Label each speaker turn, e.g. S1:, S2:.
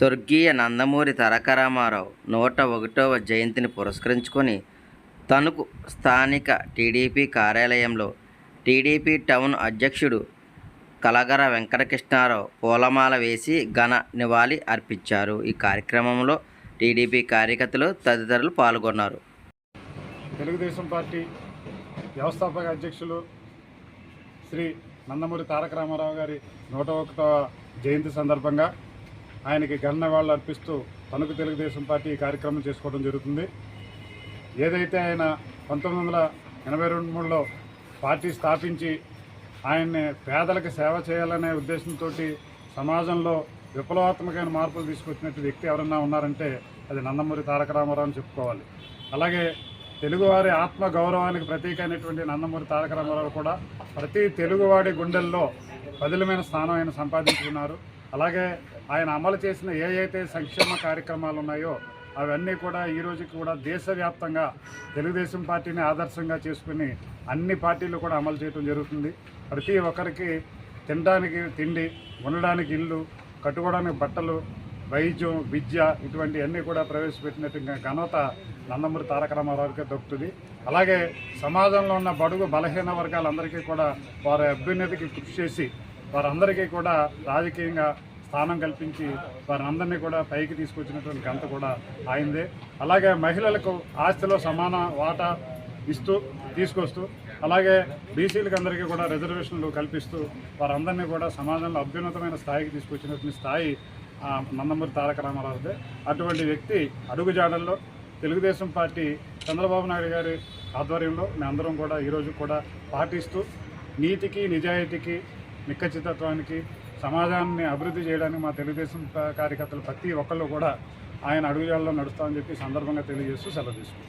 S1: స్వర్గీయ నందమూరి తారక రామారావు నూట ఒకటవ జయంతిని పురస్కరించుకొని తణుకు స్థానిక టీడీపీ కార్యాలయంలో టీడీపీ టౌన్ అధ్యక్షుడు కలగర వెంకటకృష్ణారావు పూలమాల వేసి ఘన నివాళి అర్పించారు. ఈ కార్యక్రమంలో టీడీపీ కార్యకర్తలు తదితరులు పాల్గొన్నారు.
S2: తెలుగుదేశం పార్టీ వ్యవస్థాపక అధ్యక్షులు శ్రీ నందమూరి తారక రామారావు గారి నూట ఒకటవ జయంతి సందర్భంగా ఆయనకి ఘన వాళ్ళు అర్పిస్తూ తణుకు తెలుగుదేశం పార్టీ ఈ కార్యక్రమం చేసుకోవడం జరుగుతుంది. ఏదైతే ఆయన పంతొమ్మిది వందల ఎనభై రెండు మూడులో పార్టీ స్థాపించి ఆయన్ని పేదలకు సేవ చేయాలనే ఉద్దేశంతో సమాజంలో విప్లవాత్మకమైన మార్పులు తీసుకొచ్చినట్టు వ్యక్తి ఎవరన్నా ఉన్నారంటే అది నందమూరి తారక రామారావు అని చెప్పుకోవాలి. అలాగే తెలుగువారి ఆత్మ గౌరవానికి ప్రతీక అయినటువంటి నందమూరి తారక రామారావు కూడా ప్రతి తెలుగువాడి గుండెల్లో పదిలమైన స్థానం ఆయన సంపాదించుకున్నారు. అలాగే ఆయన అమలు చేసిన ఏ అయితే సంక్షేమ కార్యక్రమాలు ఉన్నాయో అవన్నీ కూడా ఈ రోజుకి కూడా దేశవ్యాప్తంగా తెలుగుదేశం పార్టీని ఆదర్శంగా చేసుకుని అన్ని పార్టీలు కూడా అమలు చేయడం జరుగుతుంది. ప్రతి ఒక్కరికి తినడానికి తిండి ఉండడానికి ఇల్లు కట్టుకోవడానికి బట్టలు వైద్యం విద్య ఇటువంటి అన్నీ కూడా ప్రవేశపెట్టినట్టు ఘనత నందమూరి తారక రామారావుకే దొరుకుతుంది అలాగే సమాజంలో ఉన్న బడుగు బలహీన వర్గాలందరికీ కూడా వారి అభ్యున్నతికి కృషి చేసి వారందరికీ కూడా రాజకీయంగా స్థానం కల్పించి వారందరినీ కూడా పైకి తీసుకొచ్చినటువంటి ఘనత కూడా ఆయిందే అలాగే మహిళలకు ఆస్తిలో సమాన వాటా ఇస్తూ తీసుకొస్తూ అలాగే బీసీలకు అందరికీ కూడా రిజర్వేషన్లు కల్పిస్తూ వారందరినీ కూడా సమాజంలో అభ్యున్నతమైన స్థాయికి తీసుకొచ్చినటువంటి స్థాయి నందమూరి తారక రామారావుదే. అటువంటి వ్యక్తి అడుగుజాడల్లో తెలుగుదేశం పార్టీ చంద్రబాబు నాయుడు గారి ఆధ్వర్యంలో మేమందరం కూడా ఈరోజు కూడా పాటిస్తూ నీతికి నిజాయితీకి నిక్కచితత్వానికి సమాజాన్ని అభివృద్ధి చేయడానికి మా తెలుగుదేశం కార్యకర్తలు ప్రతి ఒక్కళ్ళు కూడా ఆయన అడుగుజాల్లో నడుస్తామని చెప్పి సందర్భంగా తెలియజేస్తూ సెలవు తీసుకుంటాం